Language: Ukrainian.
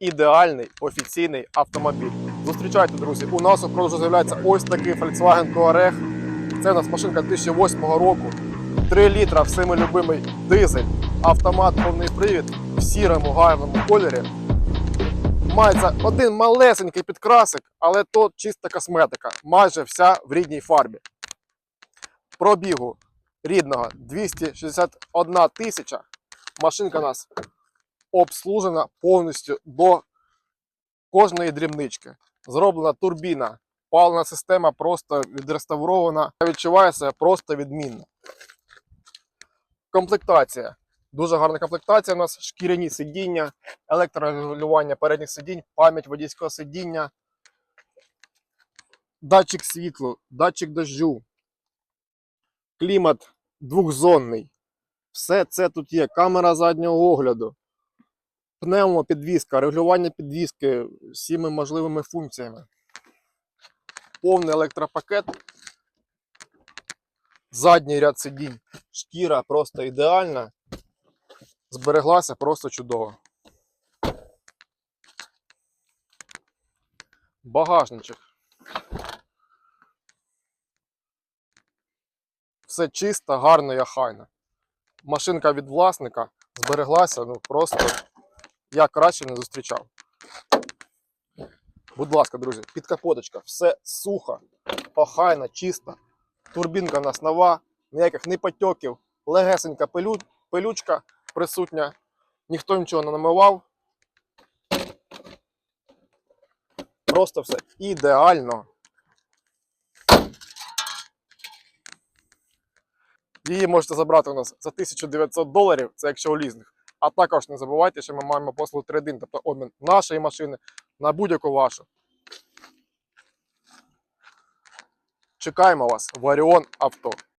ідеальний офіційний автомобіль. Зустрічайте, друзі. У нас у продажу з'являється ось такий Volkswagen Touareg. Це у нас машинка 2008 року. 3 літра всеми любимий дизель, автомат, повний привід в сірому гарному кольорі. Мається один малесенький підкрасик, але то чиста косметика, майже вся в рідній фарбі. Пробігу рідного 261 тисяча. Машинка у нас обслужена повністю до кожної дрібнички. Зроблена турбіна, паливна система просто відреставрована, відчуває себе просто відмінно. Комплектація. Дуже гарна комплектація у нас шкіряні сидіння, електрорегулювання передніх сидінь, пам'ять водійського сидіння, датчик світлу, датчик дождю, клімат двохзонний. Все це тут є. Камера заднього огляду, пневмопідвізка, регулювання підвізки всіми можливими функціями. Повний електропакет. Задній ряд сидінь. Шкіра просто ідеальна. Збереглася просто чудово. Багажничок. Все чисто, гарно і. Машинка від власника збереглася, ну просто я краще не зустрічав. Будь ласка, друзі, підкапоточка, все сухо, охайно, чисто. Турбінка у нас нова, ніяких ні потьоків, легесенька пилю, пилючка присутня. Ніхто нічого не намивав. Просто все ідеально. Її можете забрати у нас за 1900 доларів, це якщо у лізних. А також не забувайте, що ми маємо послугу трейдин, тобто обмін нашої машини на будь-яку вашу. Чекаємо вас в Оріон Авто.